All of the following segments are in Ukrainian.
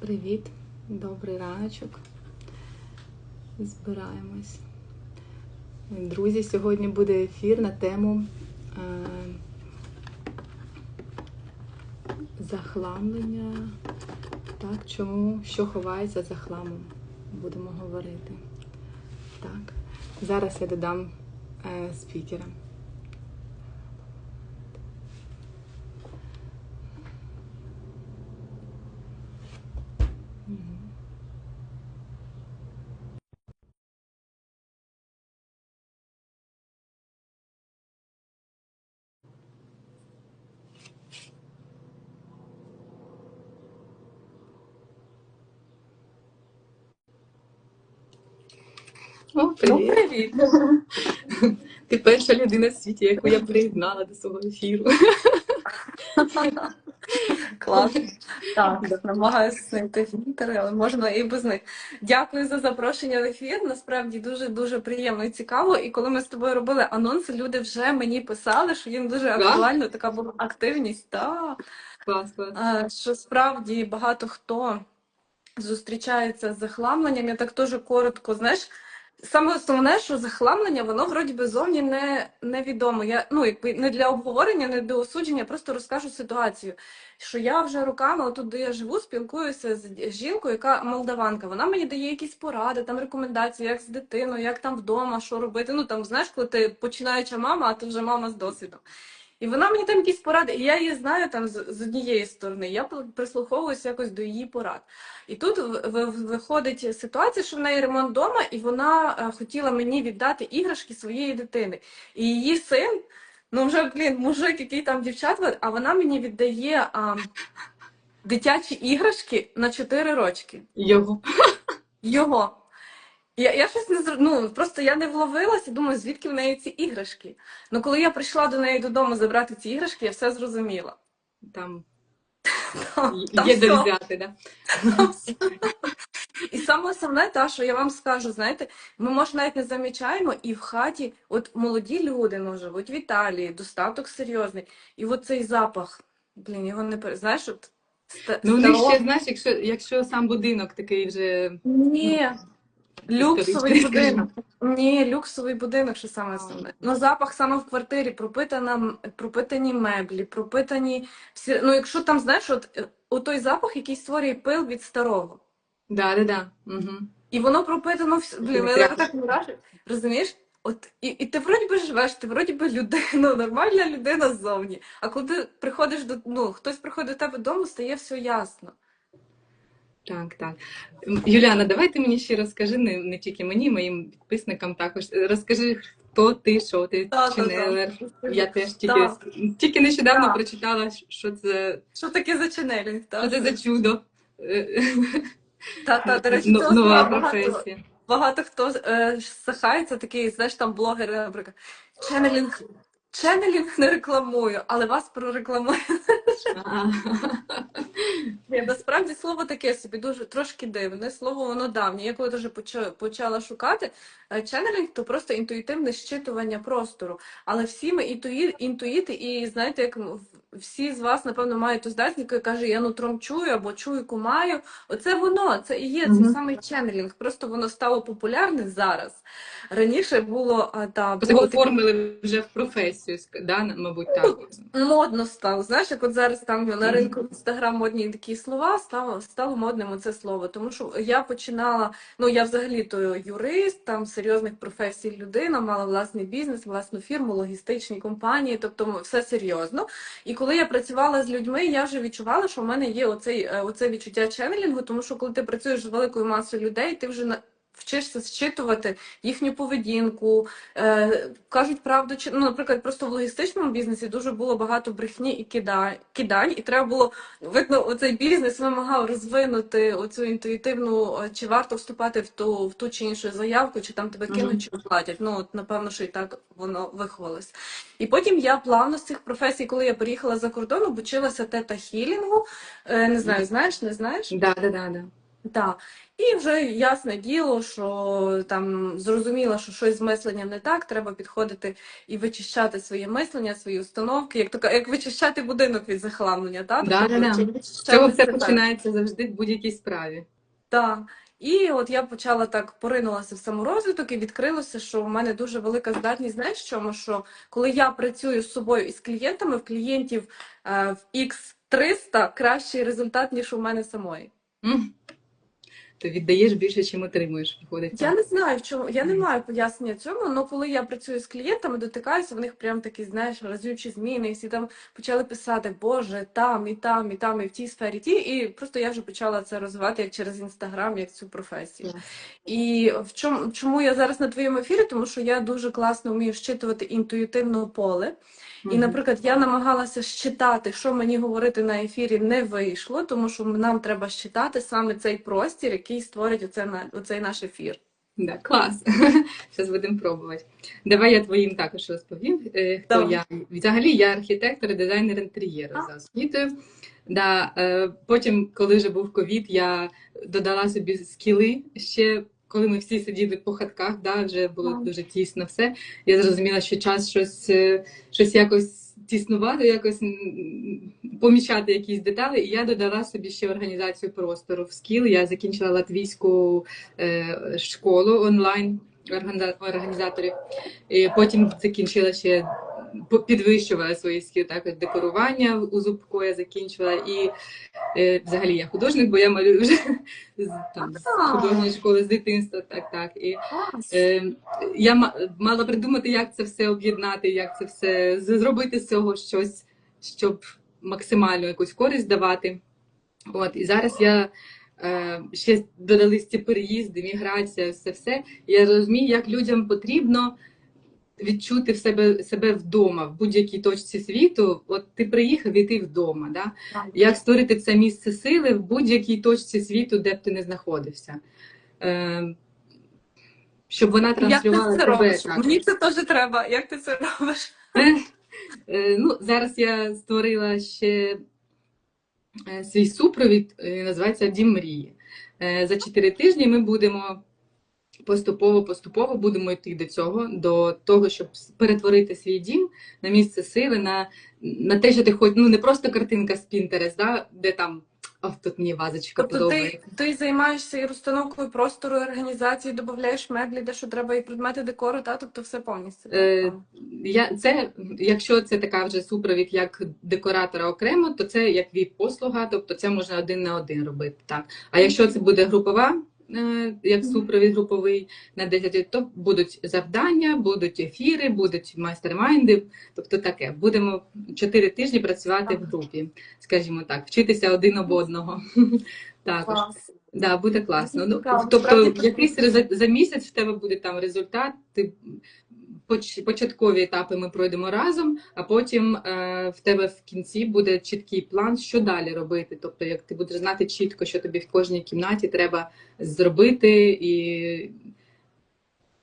Привіт, добрий раночок. Збираємось. Друзі, сьогодні буде ефір на тему е, захламлення. Так, чому, що ховається за хламом? Будемо говорити. Так. Зараз я додам е, спікера. О, Ну, привіт. привіт. Ти перша людина в світі, яку я приєднала до свого ефіру. Клас. Так, намагаюся знайти фільтри, але можна і без них. Дякую за запрошення в ефір. Насправді дуже дуже приємно і цікаво. І коли ми з тобою робили анонси, люди вже мені писали, що їм дуже актуально така була активність. Так. Клас, клас. Що справді багато хто зустрічається з захламленням. Я так теж коротко, знаєш. Саме основне, що захламлення, воно вроді би зовні не невідомо. Я ну якби не для обговорення, не для осудження, просто розкажу ситуацію. Що я вже роками, отут, де я живу, спілкуюся з жінкою, яка молдаванка. Вона мені дає якісь поради, там рекомендації, як з дитиною, як там вдома, що робити. Ну там знаєш, коли ти починаюча мама, а ти вже мама з досвідом. І вона мені там якісь поради, і я її знаю там з, з однієї сторони. Я прислуховуюся якось до її порад. І тут виходить ситуація, що в неї ремонт вдома, і вона е, хотіла мені віддати іграшки своєї дитини. І її син, ну вже блін, мужик, який там дівчат, а вона мені віддає а, дитячі іграшки на 4 рочки. Його. Його. Я, я щось не зр- ну, просто я не вловилася, думаю, звідки в неї ці іграшки. Ну, коли я прийшла до неї додому забрати ці іграшки, я все зрозуміла. Там Там, там є де все. взяти, да? І саме основне, та, що я вам скажу, знаєте, ми може навіть не замічаємо, і в хаті, от молоді люди ну, живуть в Італії, достаток серйозний. І от цей запах, блін, його не пере- знаєш, от Ну, у них старого- ще, знаєш, якщо, якщо сам будинок такий вже Ні, люксовий будинок. Ні, люксовий будинок, що саме основне. Ну, запах саме в квартирі, пропитана, пропитані меблі, пропитані всі. Ну, якщо там, знаєш, от, е, от той запах, який створює пил від старого. Да, да, да. Угу. І воно пропитано вс- блін, мене так вражає. Розумієш? От і, і ти вроді би живеш, ти вроді би людина, нормальна людина ззовні. А коли ти приходиш до ну, хтось приходить до тебе додому, стає все ясно. Так, так. Юліана, давай ти мені ще розкажи, не, не тільки мені, моїм підписникам також. Розкажи, хто ти, що ти, ченелер. Я теж тільки, тільки нещодавно Так. прочитала, що це, Що таке за ченелінг? що це за чудо. Е, Та, та, до речі, ну- Нова багато, професія. багато хто е, сахається, такий, знаєш, там блогери, наприклад, ченелінг. Ченелінг не рекламую, але вас прорекламую. Ні, насправді слово таке собі дуже трошки дивне. Слово воно давнє. Я коли дуже поча- почала шукати ченелінг, то просто інтуїтивне щитування простору. Але всі ми інтуї, інтуїти, і знаєте, як всі з вас, напевно, мають ту здатність, яка каже, я нутром чую або чуйку маю. Оце воно, це і є цей Мгм. самий ченнелінг. Просто воно стало популярне зараз. Раніше було а, та Це було таке- оформили вже в професію, да, мабуть, так. Модно стало. Знаєш, як от зараз там на ринку інстаграм модні такі слова, стало, стало модним це слово. Тому що я починала, ну я взагалі то юрист, там серйозних професій людина, мала власний бізнес, власну фірму, логістичні компанії, тобто все серйозно. І коли я працювала з людьми, я вже відчувала, що в мене є оцей, е, оце відчуття ченнелінгу, тому що коли ти працюєш з великою масою людей, ти вже. Вчишся зчитувати їхню поведінку, е, кажуть правду чи ну, наприклад, просто в логістичному бізнесі дуже було багато брехні і кидань, кидань, і треба було видно, оцей бізнес вимагав розвинути оцю інтуїтивну, е, чи варто вступати в ту в ту чи іншу заявку, чи там тебе кинуть, чи оплатять. Ну от напевно, що і так воно виховалось. І потім я плавно з цих професій, коли я приїхала за кордон, обучилася тета хілінгу. Е, не знаю, знаєш, не знаєш? Да, да, да, да. Так. І вже ясне діло, що там зрозуміло, що щось з мисленням не так, треба підходити і вичищати своє мислення, свої установки, як така, як вичищати будинок від захламлення, так? Да, да, да. Тобто, З цього все починається завжди в будь-якій справі. Так. І от я почала так поринулася в саморозвиток і відкрилося, що в мене дуже велика здатність, знаєш, чому? Що коли я працюю з собою і з клієнтами, в клієнтів е, в X300 кращий результат, ніж у мене самої. М. То віддаєш більше, чим отримуєш, виходить. Я не знаю, в чому я не маю пояснення цьому, але коли я працюю з клієнтами, дотикаюся, в них прям такі, знаєш, разючі зміни, і всі там почали писати, Боже, там, і там, і там, і в тій сфері ті. І просто я вже почала це розвивати як через інстаграм, як цю професію. І в чому чому я зараз на твоєму ефірі? Тому що я дуже класно вмію щитувати інтуїтивне поле. І, наприклад, я намагалася щитати, що мені говорити на ефірі не вийшло, тому що нам треба щитати саме цей простір, який створить оце, оцей наш ефір. Да, клас. Зараз будемо пробувати. Давай я твоїм також розповім, е, хто Давай. я. Взагалі я архітектор і дизайнер інтер'єру за освітою. Да, е, потім, коли вже був ковід, я додала собі скіли ще. Коли ми всі сиділи по хатках, да, вже було дуже тісно все. Я зрозуміла, що час щось, е, щось якось тіснувати, якось помічати якісь деталі. І я додала собі ще організацію простору в скіл. Я закінчила латвійську е, школу онлайн організа- організаторів. І потім закінчила ще підвищувала свої скіл, також декорування у Зубко я закінчила. І е, взагалі я художник, бо я малюю вже з, там, з художньої школи з дитинства. Так, так. І Е, я мала придумати, як це все об'єднати, як це все зробити з цього щось, щоб максимально якусь користь давати. От, і зараз я е, ще додались ці переїзди, міграція, все все. Я розумію, як людям потрібно відчути в себе, себе вдома в будь-якій точці світу. От ти приїхав і ти вдома. Да? Як створити це місце сили в будь-якій точці світу, де б ти не знаходився. Е, щоб вона Як ти транслювала це тебе. робиш? так. Мені це теж треба. Як ти це робиш? Е, Ну, зараз я створила ще е, свій супровід, е, називається Дім мрії. Е, За 4 тижні ми будемо поступово поступово будемо йти до цього, до того, щоб перетворити свій дім на місце сили, на, на те, що ти хоч ну не просто картинка з Pinterest, да, де там Ох, тут мені вазочка Тобто ти, подобається. ти займаєшся і розстановкою простору, і організацією, додаєш меблі, де що треба, і предмети декору, та тобто все повністю. Е, Я, це, якщо це така вже супровід як декоратора окремо, то це як віп-послуга, тобто це можна один на один робити. Так. А якщо це буде групова, як супровід груповий на 10, то будуть завдання, будуть ефіри, будуть майстер-майнди, тобто таке. Будемо 4 тижні працювати в групі, скажімо так, вчитися один об одного. Також. Да, буде класно. Ну, тобто, якийсь за, за місяць в тебе буде там результат. Ти початкові етапи ми пройдемо разом, а потім е, в тебе в кінці буде чіткий план, що далі робити. Тобто, як ти будеш знати чітко, що тобі в кожній кімнаті треба зробити і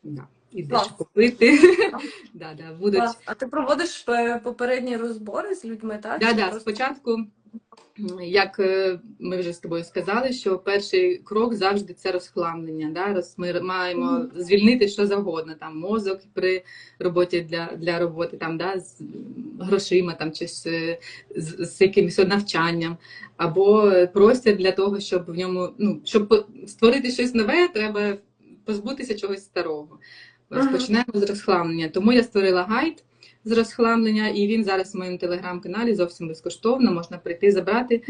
да, і де купити. да, да, будуть А ти проводиш е, попередні розбори з людьми, так? Да, да, спочатку, як е, ми вже з тобою сказали, що перший крок завжди це розхламлення. Да? Ми маємо звільнити що завгодно, там мозок при роботі для, для роботи, там, да, з грошима там, чи з, з, з якимось навчанням, або простір для того, щоб в ньому, ну, щоб створити щось нове, треба позбутися чогось старого. Розпочинаємо з розхламлення. Тому я створила гайд з розхламлення, і він зараз в моєму телеграм-каналі зовсім безкоштовно. Можна прийти, забрати,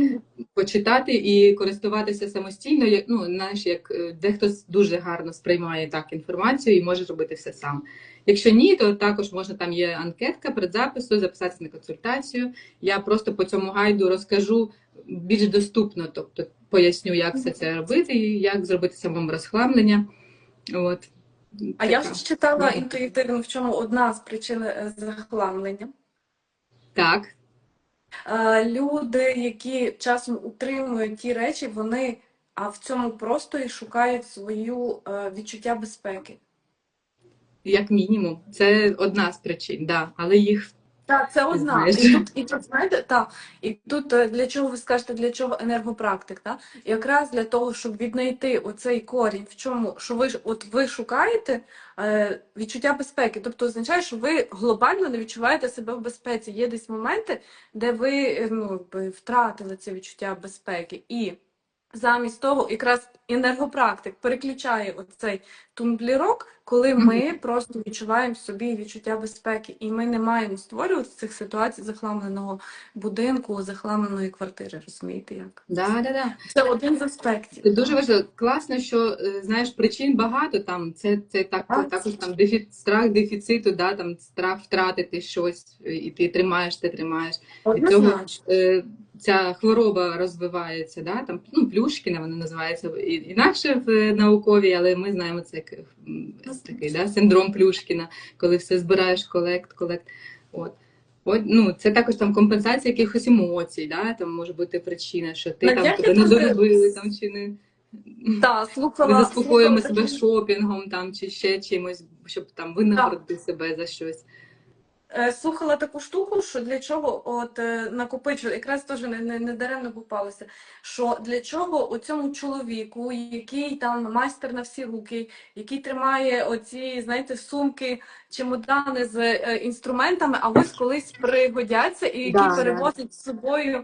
почитати і користуватися самостійно. Як ну знаєш, як е, дехто дуже гарно сприймає так інформацію і може робити все сам. Якщо ні, то також можна там є анкетка предзапису, записатися на консультацію. Я просто по цьому гайду розкажу більш доступно, тобто поясню, як все це робити і як зробити самому розхламлення. От. А я ж читала інтуїтивно, в чому одна з причин е, захламлення. Так. Е, Люди, які часом утримують ті речі, вони а в цьому просторі шукають свою е, відчуття безпеки. Як мінімум, це одна з причин, да. але їх Так, це одна. І тут, і тут, знаєте, та, і тут е, для чого ви скажете, для чого енергопрактик? Та? Якраз для того, щоб віднайти оцей корінь, в чому, що ви от ви шукаєте е, відчуття безпеки. Тобто означає, що ви глобально не відчуваєте себе в безпеці. Є десь моменти, де ви е, ну, втратили це відчуття безпеки. І замість того, якраз енергопрактик переключає оцей тумблірок, коли ми просто відчуваємо в собі відчуття безпеки, і ми не маємо створювати цих ситуацій захламленого будинку, захламленої квартири. Розумієте як? Да, да, да. Це один з аспектів. Це дуже важливо. Класно, що е, знаєш, причин багато там. Це, це так, Так. також там дефі... страх дефіциту, да, там страх втратити щось, е, і ти тримаєш, ти тримаєш. Однозначно. Е, Ця хвороба розвивається, да, там, ну, Плюшкіна вона називається інакше в науковій, але ми знаємо це як такий да, синдром Плюшкіна, коли все збираєш колект, колект. От. От, ну, це також там компенсація якихось емоцій, да, там може бути причина, що ти Надя, там тебе не доробили там, чи не. Так, слухала, Ми заспокоїмо слухала себе шопінгом там чи ще чимось, щоб там винагородити себе за щось. Е, Слухала таку штуку, що для чого от е, якраз теж не, не, не даремно попалося, що для чого у цьому чоловіку, який там майстер на всі руки, який тримає оці, знаєте, сумки, чемодани з е, інструментами, а ось колись пригодяться, і який Да, перевозить з собою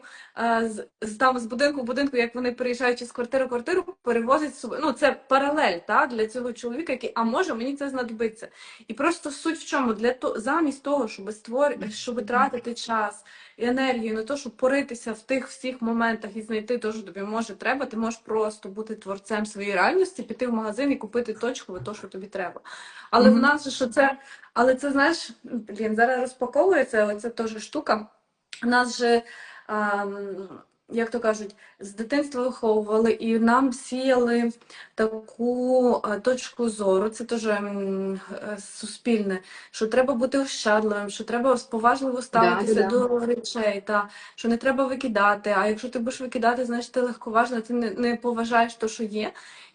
з, з там з будинку в будинку, як вони переїжджаючи з квартири в квартиру, перевозять з собою. Ну це паралель та, для цього чоловіка, який, а може мені це знадобиться. І просто суть в чому? Для то, замість того, щоб створити, щоб тратити час і енергію на те, щоб поритися в тих всіх моментах і знайти те, що тобі може треба, ти можеш просто бути творцем своєї реальності, піти в магазин і купити точково те, що тобі треба. Але в нас же що це, але це знаєш, блін, зараз розпаковується, але це теж штука. У нас же. ам, як то кажуть, з дитинства виховували і нам сіяли таку е, точку зору, це теж е, суспільне, що треба бути ощадливим, що треба поважливо ставитися да. до речей, та що не треба викидати. А якщо ти будеш викидати, значить ти легковажна, ти не, не поважаєш те, що є.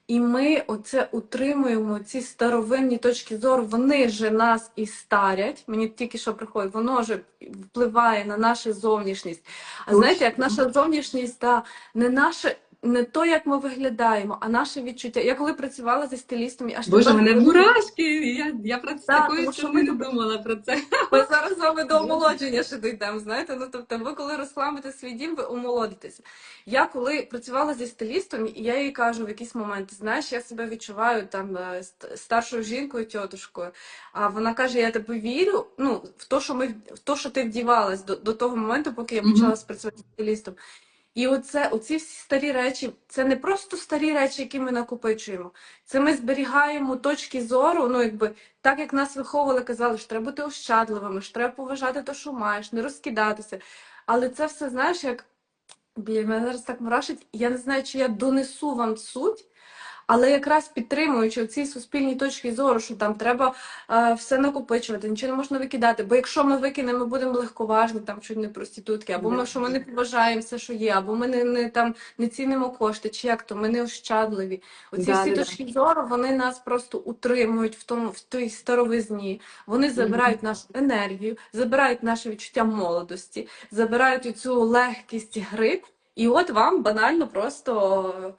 І ми оце утримуємо ці старовинні точки зору. Вони же нас і старять. Мені тільки що приходить, воно же впливає на нашу зовнішність. А знаєте, як наша зовнішність та не наше. Не то, як ми виглядаємо, а наше відчуття. Я коли працювала зі стилістом, я аж Боже, мене розумію, мурашки. Я, я про це Так, такої тому що ми не думала про це. Ми зараз з вами до омолодження ще дійдемо, знаєте? Ну, тобто, ви коли розхламите свій дім, ви омолодитеся. Я коли працювала зі стилістом, і я їй кажу в якийсь момент, знаєш, я себе відчуваю там е, старшою жінкою, тьотушкою. А вона каже: я тебе вірю, ну, в те, що ми в те, що ти вдівалась до, до того моменту, поки я почала працювати з стилістом. І оце, оці всі старі речі, це не просто старі речі, які ми накопичуємо. Це ми зберігаємо точки зору, ну якби так як нас виховували, казали, що треба бути ощадливими, що треба поважати те, що маєш, не розкидатися. Але це все, знаєш, як блін, мене зараз так мурашить, я не знаю, чи я донесу вам суть. Але якраз підтримуючи ці суспільні точки зору, що там треба е, все накопичувати, нічого не можна викидати. Бо якщо ми викинемо, ми будемо легковажні, там чуть не проститутки, або ми, що ми не поважаємо все, що є, або ми не, не там не цінимо кошти, чи як то ми не ощадливі. Оці Да, всі да, да. точки зору вони нас просто утримують в тому в той старовизні. Вони забирають нашу енергію, забирають наше відчуття молодості, забирають цю легкість гри. І от вам банально просто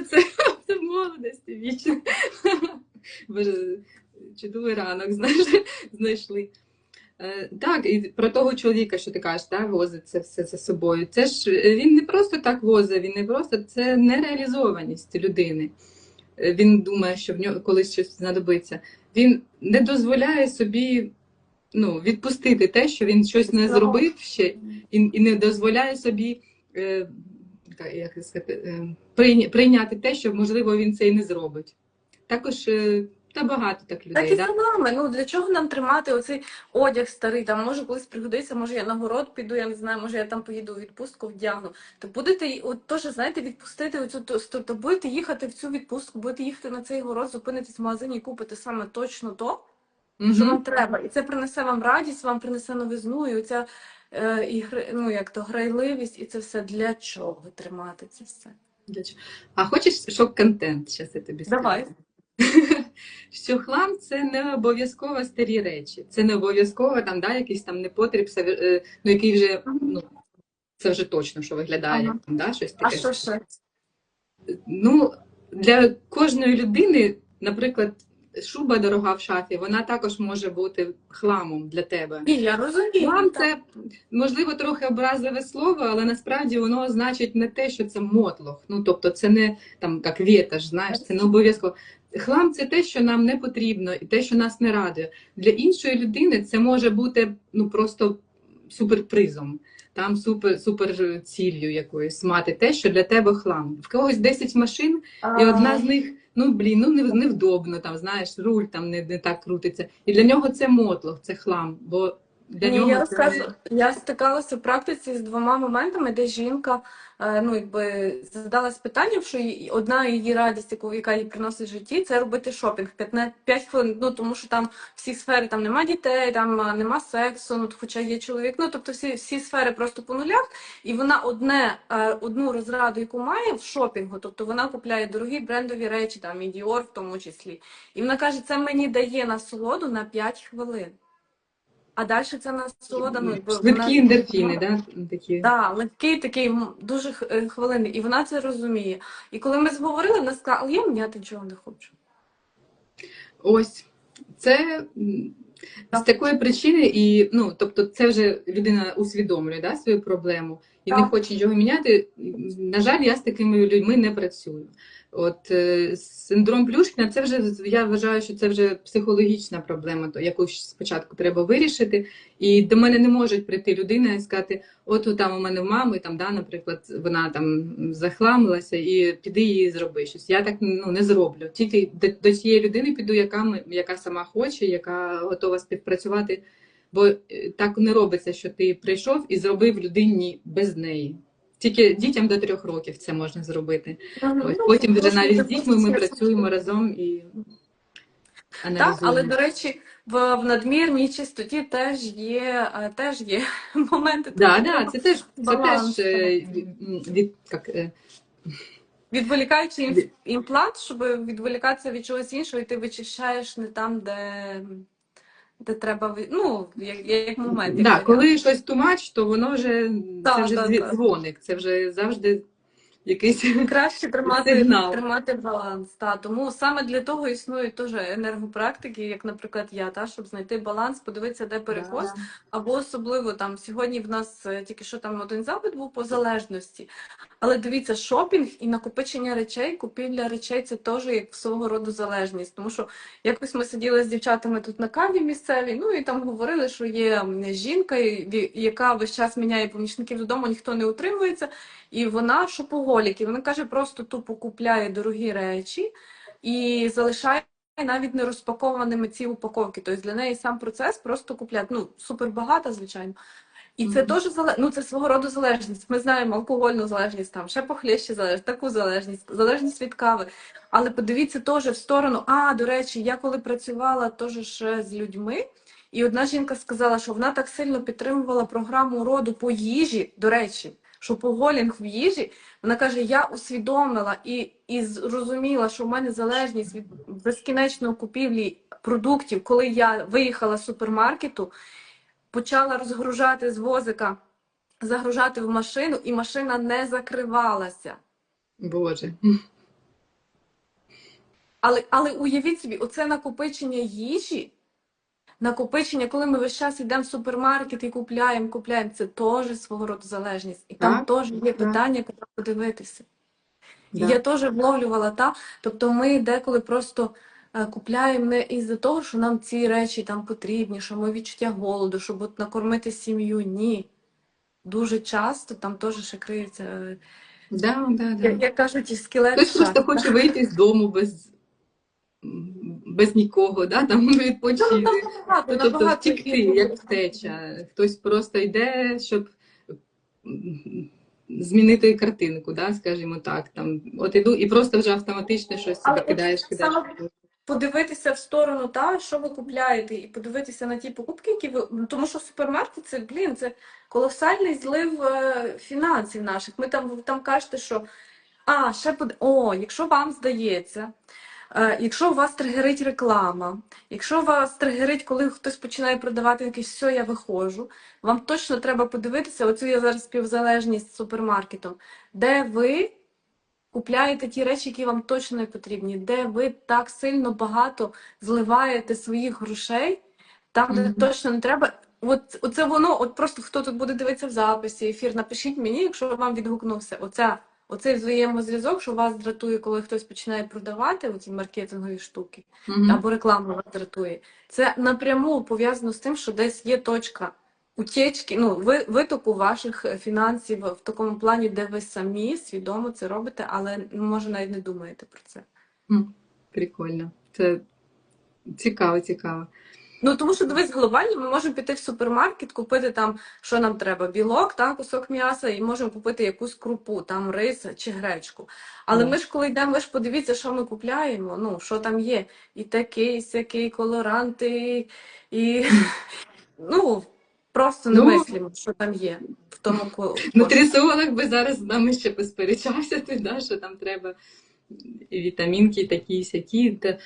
це, це в молодості вічно. Боже, чудовий ранок, знаєш, знайшли. Е, Так, і про того чоловіка, що ти кажеш, так, возить це все за собою. Це ж е, він не просто так возить, він не просто це нереалізованість людини. Е, Він думає, що в нього колись щось знадобиться. Він не дозволяє собі ну, відпустити те, що він щось не зробив ще, і, і не дозволяє собі е, як- сказати, е, прийняти те, що можливо він це і не зробить. Також е, та багато так Так людей. і да? за нами. Ну для чого нам тримати оцей одяг старий? Там може колись пригодиться, може я на город піду, я не знаю, може я там поїду у відпустку, вдягну. То будете от теж, знаєте, відпустити оцю то, то, будете їхати в цю відпустку, будете їхати на цей город, зупинитись в магазині і купити саме точно то, що Мгм. вам треба. І це принесе вам радість, вам принесе новизну, і оця і, гри- ну, як то, грайливість, і це все для чого тримати це все? А хочеш шок-контент? Зараз я тобі скажу. Давай. що хлам це не обов'язково старі речі. Це не обов'язково там, да, якийсь там непотріб, е, ну, який вже, ну, це вже точно, що виглядає, Ага. там, да, щось А що ще? Ну, для кожної людини, наприклад, шуба дорога в шафі, вона також може бути хламом для тебе. Я розумію. Хлам це можливо трохи образливе слово, але насправді воно значить не те, що це мотлох. Ну тобто, це не там як вєтаж, знаєш, це не обов'язково. Хлам це те, що нам не потрібно, і те, що нас не радує. Для іншої людини це може бути ну просто суперпризом, там супер супер ціллю якоюсь мати те, що для тебе хлам. В когось 10 машин, і одна з них, ну блін, ну нев- невдобно, там знаєш, руль там не, не так крутиться. І для нього це мотлох, це хлам. Бо для Ні, нього я це... розказу... Я стикалася в практиці з двома моментами, де жінка ну, якби задалась питанням, що одна її радість, яку яка їй приносить в житті, це робити шопінг 15 5 хвилин. Ну тому що там всі сфери там нема дітей, там е, нема сексу, ну хоча є чоловік. Ну тобто всі, всі сфери просто по нулях. І вона одне е, одну розраду, яку має в шопінгу, тобто вона купляє дорогі брендові речі, там і Dior в тому числі. І вона каже, це мені дає насолоду на 5 хвилин. А далі це насолода, ну, Швидкі ендорфіни, да? такі. Да, легкий такий дуже е, хвилинний, і вона це розуміє. І коли ми зговорили, вона сказала, але я міняти нічого не хочу. Ось це з такої причини, і ну, тобто, це вже людина усвідомлює да, свою проблему і не хоче нічого міняти. На жаль, я з такими людьми не працюю. От е, синдром Плюшкіна, це вже я вважаю, що це вже психологічна проблема, то яку спочатку треба вирішити. І до мене не можуть прийти людина і сказати: от там у мене в мами, там, да, наприклад, вона там захламилася, і піди її зроби щось. Я так ну, не зроблю. Тільки до, до тієї людини піду, яка, яка сама хоче, яка готова співпрацювати. Бо е, так не робиться, що ти прийшов і зробив людині без неї. Тільки дітям до трьох років це можна зробити. Ось, Ну, потім вже навіть з дітьми ми працюємо разом і Так, але до речі, в, в надмірній чистоті теж є, е, теж є моменти. Да, да, це теж, це теж е, від, як, е, Відволікаючи ім- імплант, щоб відволікатися від чогось іншого, і ти вичищаєш не там, де, де треба, ну, як, як момент. да, коли щось тумач, то воно вже да, це вже да, так. дзвоник, це вже завжди якийсь Краще тримати, Сигнал. тримати баланс. Та. Тому саме для того існують теж енергопрактики, як, наприклад, я, та, щоб знайти баланс, подивитися, де перекос. Да. Або особливо там сьогодні в нас е, тільки що там один запит був по залежності. Але дивіться, шопінг і накопичення речей, купівля речей це теж як свого роду залежність. Тому що якось ми сиділи з дівчатами тут на каві місцевій, ну і там говорили, що є жінка, яка весь час міняє помічників додому, ніхто не утримується, і вона шопоголік. І вона каже, просто тупо купляє дорогі речі і залишає. Навіть не розпакованими ці упаковки. Тобто для неї сам процес просто купляти. Ну, супер багато, звичайно. І це Мгм. теж зале... ну, це свого роду залежність. Ми знаємо алкогольну залежність, там ще похлеще залежність, таку залежність, залежність від кави. Але подивіться теж в сторону. А, до речі, я коли працювала теж ще з людьми, і одна жінка сказала, що вона так сильно підтримувала програму роду по їжі. До речі, що поголінг в їжі. Вона каже: я усвідомила і, і зрозуміла, що в мене залежність від безкінечної купівлі продуктів, коли я виїхала з супермаркету почала розгружати з возика, загружати в машину, і машина не закривалася. Боже. Але, але уявіть собі, оце накопичення їжі, накопичення, коли ми весь час йдемо в супермаркет і купляємо, купляємо, це теж свого роду залежність. І там теж є питання, куди подивитися. І я теж вловлювала та. Тобто ми деколи просто е, купляємо не із-за того, що нам ці речі там потрібні, що ми відчуття голоду, щоб от накормити сім'ю. Ні. Дуже часто там теж ще криється, е, Да, да, да. як, кажуть, скелет. Хтось просто хоче вийти з дому без, без нікого, да? там відпочити. набагато, тобто набагато втікти, як втеча. Хтось просто йде, щоб змінити картинку, да, скажімо так. Там, от іду і просто вже автоматично щось Але кидаєш, кидаєш. подивитися в сторону, та, що ви купляєте, і подивитися на ті покупки, які ви. ну, Тому що супермаркет це, блін, це колосальний злив е, фінансів наших. Ми там, ви там кажете, що а, ще буде. О, якщо вам здається, Якщо у вас тригерить реклама, якщо вас тригерить, коли хтось починає продавати якесь все, я виходжу, вам точно треба подивитися, оцю я зараз співзалежність з супермаркетом, де ви купляєте ті речі, які вам точно не потрібні, де ви так сильно багато зливаєте своїх грошей, там, де Мгм. точно не треба. От оце воно, от просто хто тут буде дивитися в записі, ефір, напишіть мені, якщо вам відгукнувся. Оця, оцей взаємозв'язок, що вас дратує, коли хтось починає продавати оці маркетингові штуки, Мгм. або реклама вас дратує. Це напряму пов'язано з тим, що десь є точка утечки, ну, витоку ваших е, фінансів в такому плані, де ви самі свідомо це робите, але може навіть не думаєте про це. М, Прикольно. Це цікаво, цікаво. Ну тому що дивись, глобально ми можемо піти в супермаркет, купити там, що нам треба, білок, та, кусок м'яса, і можемо купити якусь крупу, там рис чи гречку. Але Мгм. ми ж коли йдемо, ви ж подивіться, що ми купляємо, ну що там є. І такий, сякий, колоранти, і ну просто не Ну, мислимо, що там є в тому ко- Нутриціолог би зараз з нами ще посперечався, ти, да, що там треба і вітамінки, такі, сякі. Та,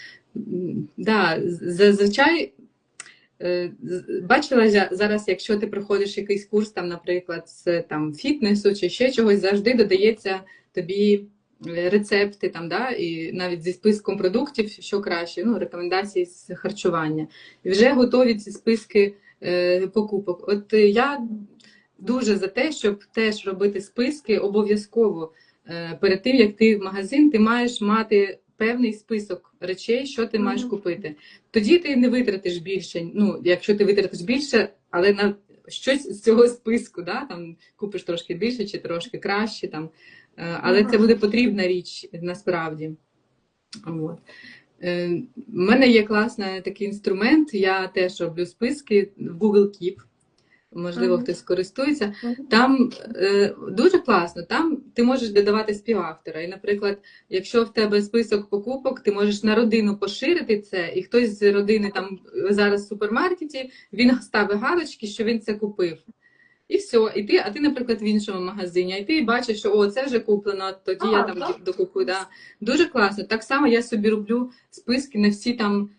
да, зазвичай бачила зараз, якщо ти проходиш якийсь курс, там, наприклад, з там, фітнесу чи ще чогось, завжди додається тобі е, рецепти, там, да, і навіть зі списком продуктів, що краще, ну, рекомендації з харчування. І вже готові ці списки е, покупок. От е, я дуже за те, щоб теж робити списки обов'язково. Е, Перед тим, як ти в магазин, ти маєш мати певний список речей, що ти маєш купити. Тоді ти не витратиш більше. Ну, якщо ти витратиш більше, але на щось з цього списку, да, там купиш трошки більше чи трошки краще. Там. Е, Але це буде потрібна річ насправді. От. Е, в мене є класний такий інструмент, я теж роблю списки в Google Keep. Можливо, хтось користується. Там е, дуже класно, там ти можеш додавати співавтора. І, наприклад, якщо в тебе список покупок, ти можеш на родину поширити це, і хтось з родини там зараз в супермаркеті, він ставить галочки, що він це купив. І все, і ти, а ти, наприклад, в іншому магазині, і ти бачиш, що о, це вже куплено, тоді А, я там так? докупую. Да. Дуже класно. Так само я собі роблю списки на всі там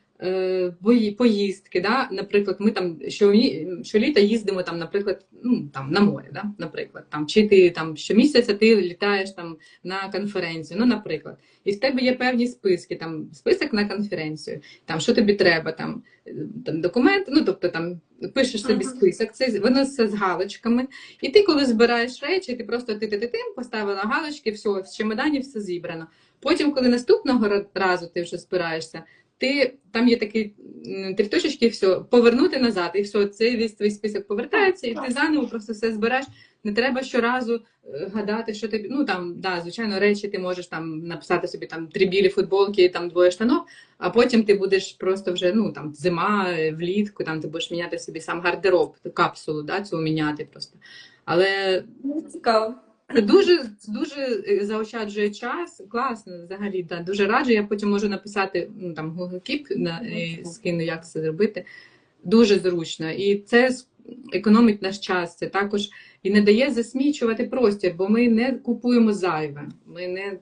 поїздки. Да? Наприклад, ми там щолі- щоліта їздимо там, наприклад, ну, там, на море, да? наприклад, там, чи ти там щомісяця ти літаєш там на конференцію, ну, наприклад. І в тебе є певні списки, там список на конференцію, там що тобі треба, там, е, там документи, ну тобто там пишеш собі список, це воно все з галочками. І ти, коли збираєш речі, ти просто ти ти ти тим поставила галочки, все, в чемодані все зібрано. Потім, коли наступного разу ти вже збираєшся, ти там є такі три точечки, все, повернути назад, і все, цей весь твій список повертається, і ти заново просто все збереш. Не треба щоразу е, гадати, що тобі. Ну там, да, звичайно, речі ти можеш там написати собі там три білі футболки, там двоє штанов, а потім ти будеш просто вже ну там зима, е, влітку, там ти будеш міняти собі сам гардероб, капсулу, да, цю міняти просто. Але Ну, Цікаво. Дуже дуже е, заощаджує час. Класно, взагалі, да, дуже раджу. Я потім можу написати ну, там Google Keep на і скину, як це зробити. Дуже зручно. І це економить наш час. Це також і не дає засмічувати простір, бо ми не купуємо зайве. Ми не,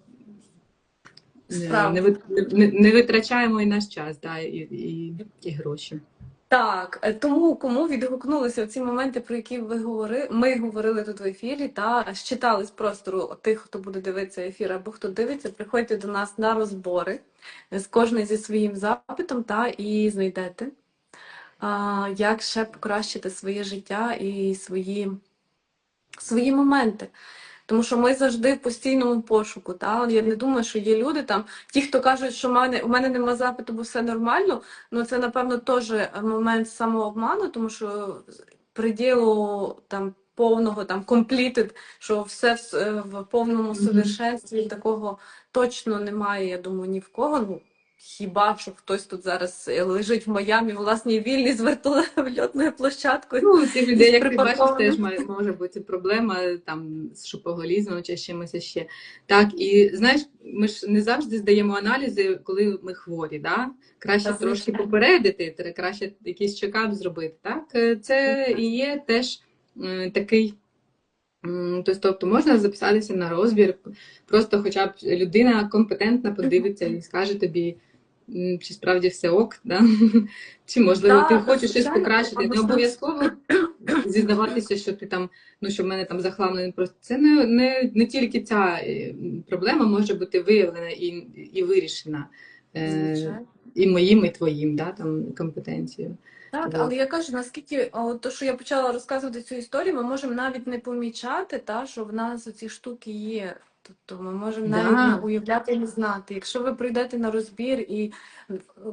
не, не, не, не витрачаємо і наш час, да, і, і, і гроші. Так, е, тому кому відгукнулися ці моменти, про які ви говорили, ми говорили тут в ефірі, та считали з простору тих, хто буде дивитися ефір, або хто дивиться, приходьте до нас на розбори з кожним зі своїм запитом, та і знайдете, а, як ще покращити своє життя і свої, свої моменти. Тому що ми завжди в постійному пошуку. Та? Я не думаю, що є люди там, ті, хто кажуть, що в мене, у мене нема запиту, бо все нормально. Ну, це, напевно, теж момент самообману, тому що приділу там повного там completed, що все в, в повному совершенстві такого точно немає, я думаю, ні в кого. Хіба що хтось тут зараз е, лежить в Майамі, власній вільні з вертольотною площадкою. Ну, у цих людей, як ти бачиш, теж має- може бути проблема там з шопоголізмом чи чимось ще. Так, і знаєш, ми ж не завжди здаємо аналізи, коли ми хворі. Да? Краще Так, трошки звичайно. попередити, краще якийсь чекап зробити. Так? Е, Це і є теж е, такий. Тобто можна записатися на розбір, просто хоча б людина компетентна подивиться і скаже тобі, чи справді все ок, да? чи можливо ти хочеш щось покращити. Не обов'язково зізнаватися, що ти там, ну що в мене там захламлений просто. Це не, не, не тільки ця е, проблема може бути виявлена і, і вирішена. е, Звичайно. І моїм, і твоїм, да, там, компетенцією. Так, але я кажу, наскільки о, то, що я почала розказувати цю історію, ми можемо навіть не помічати, та, що в нас ці штуки є. Тобто ми можемо Да. навіть не уявляти і не знати. Якщо ви прийдете на розбір і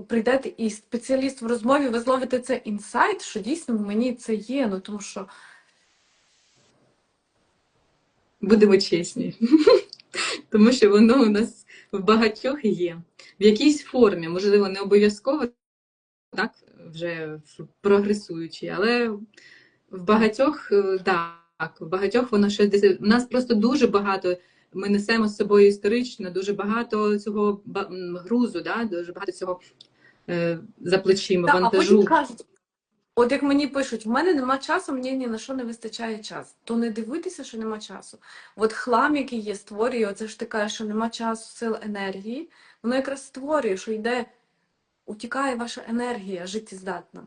прийдете і спеціаліст в розмові, ви зловите це інсайт, що дійсно в мені це є. Ну тому що Будемо чесні. Тому що воно у нас в багатьох є. В якійсь формі, можливо, не обов'язково так, вже прогресуючи, але в багатьох, е, так, в багатьох воно щось десь. У нас просто дуже багато. Ми несемо з собою історично дуже багато цього грузу, да? дуже багато цього е, за плечима, Та, а вантажу. кажуть, от як мені пишуть, в мене нема часу, мені ні на що не вистачає часу. То не дивитися, що нема часу. От хлам, який є, створює, оце ж ти кажеш, що нема часу, сил, енергії, воно якраз створює, що йде, утікає ваша енергія життєздатна.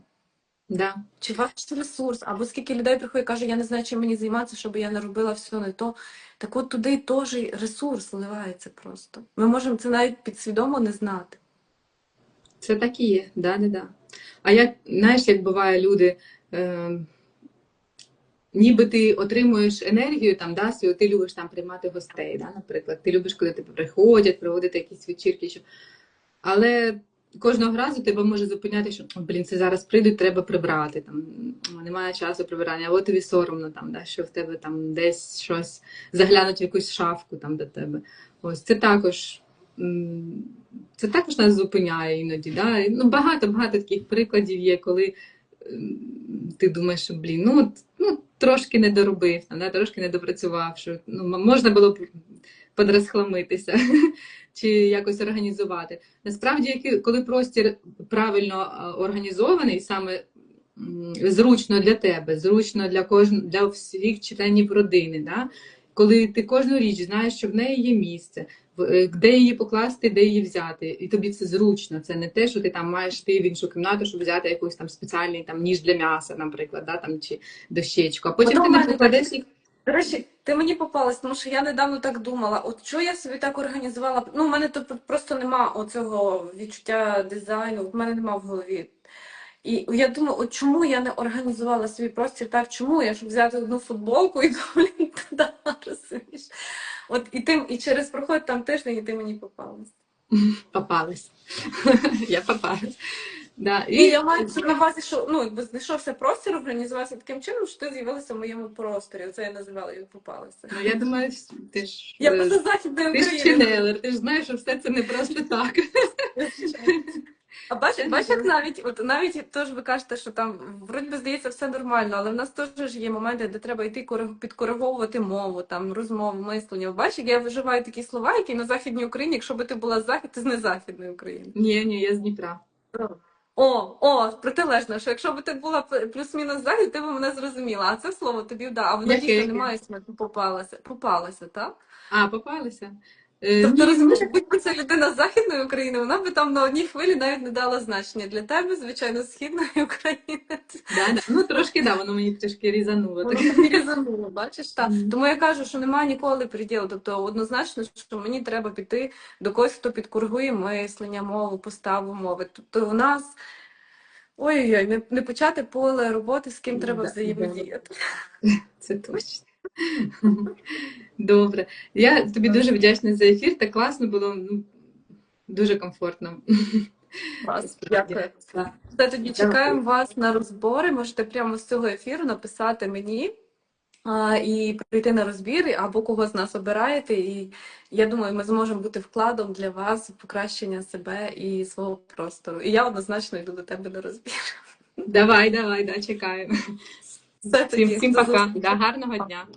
Да. Чи ваш ресурс, або скільки людей приходить і каже, я не знаю, чим мені займатися, щоб я не робила все не то. Так от туди теж ресурс вливається просто. Ми можемо це навіть підсвідомо не знати. Це так і є, да, да, да. А як, знаєш, як буває люди, е, ніби ти отримуєш енергію там, да, свою, ти любиш там приймати гостей, да, наприклад. Ти любиш, коли тебе приходять, проводити якісь вечірки. Що... Але кожного разу тебе може зупиняти, що блін, це зараз прийдуть, треба прибрати. Там, немає часу прибирання, або тобі соромно, там, да, що в тебе там десь щось заглянуть в якусь шафку там до тебе. Ось це також. Це також нас зупиняє іноді. Да? Ну, багато багато таких прикладів є, коли ти думаєш, що блін, ну, ну трошки не доробив, да? трошки не допрацював, що ну, можна було б подрозхламитися чи якось організувати. Насправді, коли простір правильно організований, саме зручно для тебе, зручно для кожного для всіх членів родини, да? коли ти кожну річ знаєш, що в неї є місце, е, де її покласти, де її взяти, і тобі це зручно. Це не те, що ти там маєш йти в іншу кімнату, щоб взяти якийсь там спеціальний там ніж для м'яса, наприклад, да, там чи дощечку. А потім Воно ти не покладеш їх. До ти мені попалась, тому що я недавно так думала. От що я собі так організувала? Ну, в мене тут просто нема оцього відчуття дизайну, в мене нема в голові. І я думаю, от чому я не організувала свій простір так, чому я, щоб взяти одну футболку і блін, туди, розумієш? От і ти, і через проход там тиждень, і ти мені попалась. Попалась. Я попалась. Да. І я маю це на увазі, що ну, якби знайшовся простір, організувався таким чином, що ти з'явилася в моєму просторі. Це я називала як попалася. Ну, я думаю, ти ж, Я е, просто західної ти ж ченелер, ти ж знаєш, що все це не просто так. А бачиш, бачиш, як навіть, от навіть теж ви кажете, що там вроді би здається все нормально, але в нас теж є моменти, де треба йти кориг- підкориговувати мову, там розмову, мислення. Бачиш, я вживаю такі слова, які на Західній Україні, якщо би ти була з захід, ти з незахідної України. Ні, ні, я з Дніпра. О, о, протилежно, що якщо б ти була плюс-мінус захід, ти б мене зрозуміла. А це слово тобі вдав, а воно дійсно немає не смаку попалася. Попалася, так? А, попалися? Е, Тобто, розумієш, якби це людина з Західної України, вона би там на одній хвилі навіть не дала значення. Для тебе, звичайно, з Східної України. Да, да. Ну, трошки, да, воно мені трішки різануло. Так. різануло, бачиш? Так. Мгм. Тому я кажу, що немає ніколи приділу. Тобто однозначно, що мені треба піти до когось, хто підкоригує мислення, мову, поставу мови. Тобто у нас. Ой-ой-ой, не, не почати поле роботи, з ким треба Да, взаємодіяти. Це точно. Добре. Я тобі дуже вдячна за ефір. Так класно було. Ну, дуже комфортно. Вас, Дякую. Все, тоді чекаємо вас на розбори. Можете прямо з цього ефіру написати мені а, і прийти на розбір, або кого з нас обираєте. І я думаю, ми зможемо бути вкладом для вас в покращення себе і свого простору. І я однозначно йду до тебе на розбір. Давай, давай, да, чекаємо. Все Всім, всім пока. Да, гарного дня.